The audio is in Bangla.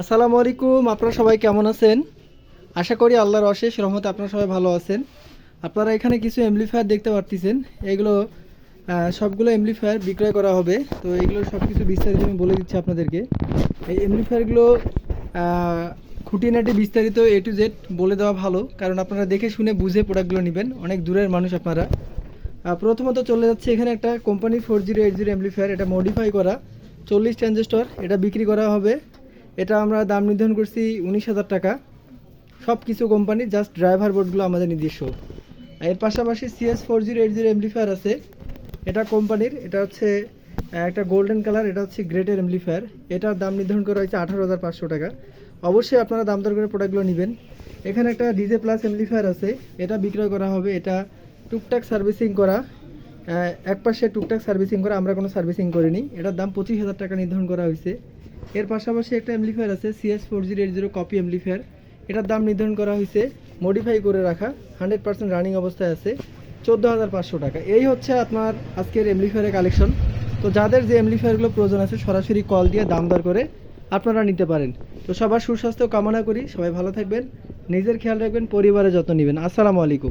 আসসালামু আলাইকুম, আপনারা সবাই কেমন আছেন? আশা করি আল্লাহর অশেষ রহমতে আপনারা সবাই ভালো আছেন। আপনারা এখানে কিছু এমপ্লিফায়ার দেখতে পারতেছেন। এগুলো সবগুলো এমপ্লিফায়ার বিক্রয় করা হবে। তো এগুলো সব কিছু বিস্তারিত আমি বলে দিচ্ছি আপনাদেরকে। এই এমপ্লিফায়ারগুলো খুঁটিনাটি বিস্তারিত এ টু জেড বলে দেওয়া ভালো। কারণ আপনারা দেখে শুনে বুঝে প্রোডাক্টগুলো নেবেন। অনেক দূরের মানুষ আপনারা। প্রথমত চলে যাচ্ছে এখানে একটা company four zero eight zero amplifier এটা মডিফাই করা। চল্লিশ ট্রানজিস্টর এটা বিক্রি করা হবে। এটা আমরা দাম নির্ধারণ করছি উনিশ হাজার টাকা। সব কিছু কোম্পানি জাস্ট ড্রাইভার বোর্ডগুলো আমাদের নিজস্ব। এর পাশাপাশি CS four zero eight zero amplifier আছে। এটা কোম্পানির এটা হচ্ছে একটা গোল্ডেন কালার এটা হচ্ছে গ্রেটের এমপ্লিফায়ার এটার দাম নির্ধারণ করা হয়েছে আঠারো হাজার পাঁচশো টাকা। অবশ্যই আপনারা দাম দর করে প্রোডাক্টগুলো নেবেন। এখানে একটা ডিজে প্লাস এমপ্লিফায়ার আছে। এটা বিক্রয় করা হবে। এটা টুকটাক সার্ভিসিং করা। এক পাশে টুকটাক সার্ভিসিং করা, আমরা কোনো সার্ভিসিং করিনি। এটার দাম পঁচিশ হাজার টাকা নির্ধারণ করা হয়েছে। এর পাশাপাশি একটা এমপ্লিফায়ার আছে CS four zero eight zero copy amplifier এটার দাম নির্ধারণ করা হয়েছে মডিফাই করে রাখা হান্ড্রেড পার্সেন্ট রানিং অবস্থায় আছে, চোদ্দ হাজার পাঁচশো টাকা। এই হচ্ছে আপনার আজকের এমপ্লিফায়ারের কালেকশন তো যাদের যে এমপ্লিফায়ারগুলো প্রয়োজন আছে, সরাসরি কল দিয়ে দাম দর করে আপনারা নিতে পারেন। তো সবার সুস্বাস্থ্য কামনা করি, সবাই ভালো থাকবেন, নিজের খেয়াল রাখবেন, পরিবারের যত্ন নেবেন। আসসালামু আলাইকুম।